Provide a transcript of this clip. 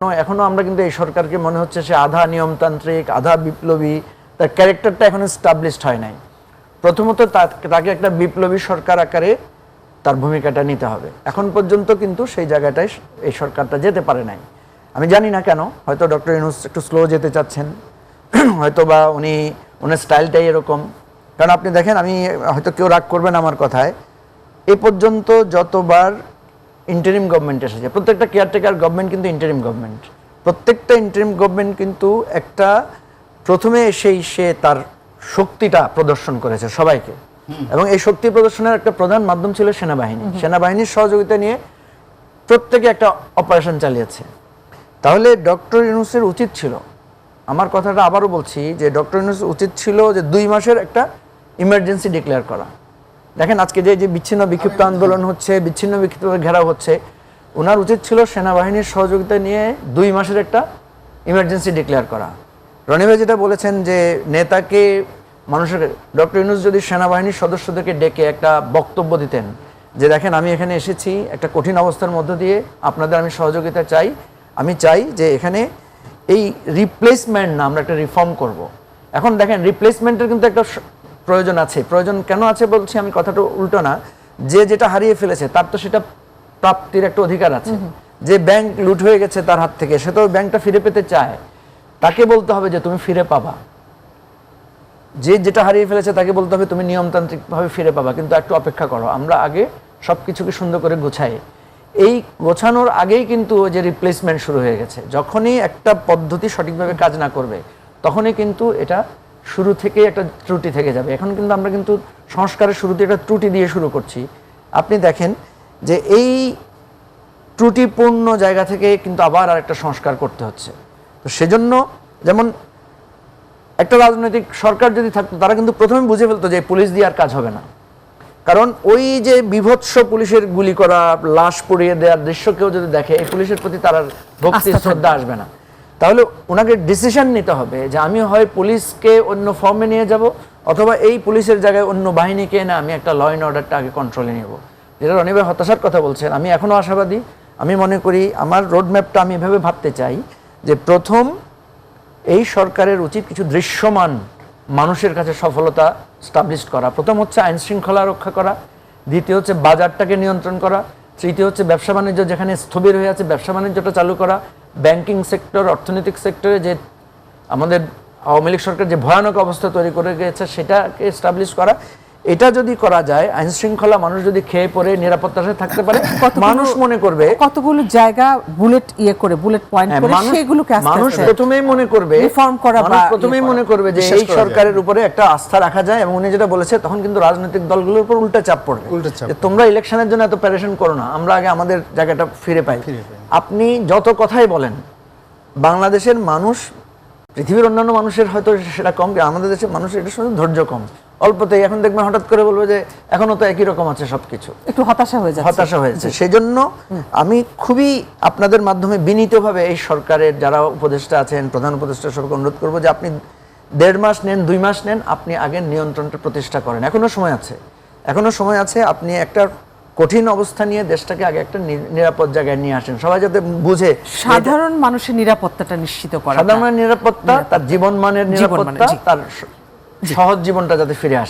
এখনো- এখনও আমরা কিন্তু এই সরকারকে মনে হচ্ছে সে আধা নিয়মতান্ত্রিক, আধা বিপ্লবী, তার ক্যারেক্টারটা এখনও স্টাবলিশড হয় নাই। প্রথমত তাকে একটা বিপ্লবী সরকার আকারে তার ভূমিকাটা নিতে হবে। এখন পর্যন্ত কিন্তু সেই জায়গাটায় এই সরকারটা যেতে পারে নাই। আমি জানি না কেন, হয়তো ডক্টর ইউনুস একটু স্লো যেতে চাচ্ছেন হয়তো বা উনি ওনার স্টাইলটাই এরকম। কারণ আপনি দেখেন, আমি হয়তো কেউ রাগ করবেন আমার কথায়। এ পর্যন্ত যতবার ইন্টারিম গভর্নমেন্ট এসেছে প্রত্যেকটা কেয়ারটেকার গভর্নমেন্ট কিন্তু ইন্টারিম গভর্নমেন্ট প্রত্যেকটা ইন্টারিম গভর্নমেন্ট কিন্তু একটা প্রথমে এসেই সে তার শক্তিটা প্রদর্শন করেছে সবাইকে। এবং এই শক্তি প্রদর্শনের একটা প্রধান মাধ্যম ছিল সেনাবাহিনী। সেনাবাহিনীর সহযোগিতা নিয়ে প্রত্যেকে একটা অপারেশন চালিয়েছে। তাহলে ডক্টর ইউনুসের উচিত ছিল আমার কথাটা আবারও বলছি যে ডক্টর ইউনুস উচিত ছিল যে দুই মাসের একটা ইমার্জেন্সি ডিক্লেয়ার করা। দেখেন আজকে যে যে বিচ্ছিন্ন বিক্ষিপ্ত আন্দোলন হচ্ছে বিচ্ছিন্ন বিক্ষিপ্ত ঘেরাও হচ্ছে ওনার উচিত ছিল সেনাবাহিনীর সহযোগিতা নিয়ে দুই মাসের একটা ইমার্জেন্সি ডিক্লেয়ার করা রনি ভাই যেটা বলেছেন যে নেতাকে মানুষের ডক্টর ইউনুস যদি সেনাবাহিনীর সদস্যদেরকে ডেকে একটা বক্তব্য দিতেন যে দেখেন আমি এখানে এসেছি একটা কঠিন অবস্থার মধ্য দিয়ে আপনাদের আমি সহযোগিতা চাই আমি চাই যে এখানে এই রিপ্লেসমেন্ট না আমরা একটা রিফর্ম করব। এখন দেখেন রিপ্লেসমেন্টের কিন্তু একটা প্রয়োজন আছে। প্রয়োজন কেন আছে বলছি আমি কথাটা উল্টো না। যে যেটা হারিয়ে ফেলেছে তার তো সেটা প্রাপ্তির একটা অধিকার আছে। যে ব্যাংক লুট হয়ে গেছে তার হাত থেকে সে তো ব্যাংকটা ফিরে পেতে চায়। তাকে বলতে হবে যে তুমি ফিরে পাবা। যে যেটা হারিয়ে ফেলেছে তাকে বলতে হবে তুমি নিয়মতান্ত্রিকভাবে ফিরে পাবা। কিন্তু একটু অপেক্ষা করো আমরা আগে সব কিছুকে সুন্দর করে গোছাই। এই গোছানোর আগেই কিন্তু ওই যে রিপ্লেসমেন্ট শুরু হয়ে গেছে। যখনই একটা পদ্ধতি সঠিকভাবে কাজ না করবে তখনই কিন্তু এটা শুরু থেকে একটা ত্রুটি থেকে যাবে। এখন কিন্তু আমরা কিন্তু সংস্কারের শুরুতে একটা ত্রুটি দিয়ে শুরু করছি। আপনি দেখেন যে এই ত্রুটিপূর্ণ জায়গা থেকে কিন্তু আবার আরেকটা সংস্কার করতে হচ্ছে। তো সেজন্য যেমন একটা রাজনৈতিক সরকার যদি থাকতো তারা কিন্তু প্রথমে বুঝে ফেলতো যে পুলিশ দিয়ে আর কাজ হবে না। কারণ ওই যে বিভৎস পুলিশের গুলি করা লাশ পুড়িয়ে দেওয়ার দৃশ্য কেউ যদি দেখে এই পুলিশের প্রতি তার আর ভক্তি শ্রদ্ধা আসবে না। তাহলে ওনাকে ডিসিশন নিতে হবে যে আমি হয় পুলিশকে অন্য ফর্মে নিয়ে যাব অথবা এই পুলিশের জায়গায় অন্য বাহিনীকে এনে আমি একটা ল অ্যান্ড অর্ডারটা আগে কন্ট্রোলে নেব। যেটা রনিভাই হতাশার কথা বলছেন, আমি এখনও আশাবাদী। আমি মনে করি আমার রোডম্যাপটা আমি এভাবে ভাবতে চাই যে প্রথম এই সরকারের উচিত কিছু দৃশ্যমান মানুষের কাছে সফলতা স্টাবলিশ করা। প্রথম হচ্ছে আইন শৃঙ্খলা রক্ষা করা, দ্বিতীয় হচ্ছে বাজারটাকে নিয়ন্ত্রণ করা, তৃতীয় হচ্ছে ব্যবসা বাণিজ্য যেখানে স্থবির হয়ে আছে, ব্যবসা বাণিজ্যটা চালু করা ব্যাংকিং সেক্টর, অর্থনৈতিক সেক্টরে যে আমাদের আওয়ামী লীগ সরকার যে ভয়ানক অবস্থা তৈরি করে গেছে, সেটাকে এস্টাবলিশ করা এটা যদি করা যায় আইন শৃঙ্খলা মানুষ যদি খেয়ে পড়ে নিরাপত্তার সাথে থাকতে পারে মানুষ মনে করবে কতগুলো জায়গা বুলেট ইয়ে করে বুলেট পয়েন্ট হ্যাঁ, করে সেগুলোকে আস্তে মানুষ প্রথমেই মনে করবে reform করা মানুষ বা ইয়ে প্রথমেই মনে করবে যে এই সরকারের উপরে একটা আস্থা রাখা যায় এবং উনি যেটা বলেছে তখন কিন্তু রাজনৈতিক দলগুলোর উপর উল্টা চাপ পড়বে। যে তোমরা ইলেকশনের জন্য এত প্যারেশন করো না আমরা আগে আমাদের জায়গাটা ফিরে পাই। আপনি যত কথাই বলেন বাংলাদেশের মানুষ পৃথিবীর অন্যান্য মানুষের হয়তো সেটা কম আমাদের দেশের মানুষের এটা শুধু ধৈর্য কম। অল্পতেই। এখন দেখবেন হঠাৎ করে বলবে যে এখনও তো একই রকম আছে সবকিছু। একটু হতাশা হয়ে যাচ্ছে। হতাশা হয়েছে। সেজন্য আমি খুবই আপনাদের মাধ্যমে বিনীতভাবে এই সরকারের যারা উপদেষ্টা আছেন প্রধান উপদেষ্টা সরকার অনুরোধ করব যে আপনি দেড় মাস নেন দুই মাস নেন আপনি আগে নিয়ন্ত্রণটা প্রতিষ্ঠা করেন। এখনও সময় আছে। এখনও সময় আছে আপনি একটা কঠিন অবস্থা নিয়ে দেশটাকে আগে একটা নিরাপদ জায়গায় নিয়ে আসেন। সবাই যাতে বুঝে সাধারণ মানুষের নিরাপত্তাটা নিশ্চিত করা সাধারণ নিরাপত্তা তার জীবন মানের জীবনমানের, নিরাপত্তা তার সহজ জীবনটা যাতে ফিরে আসে।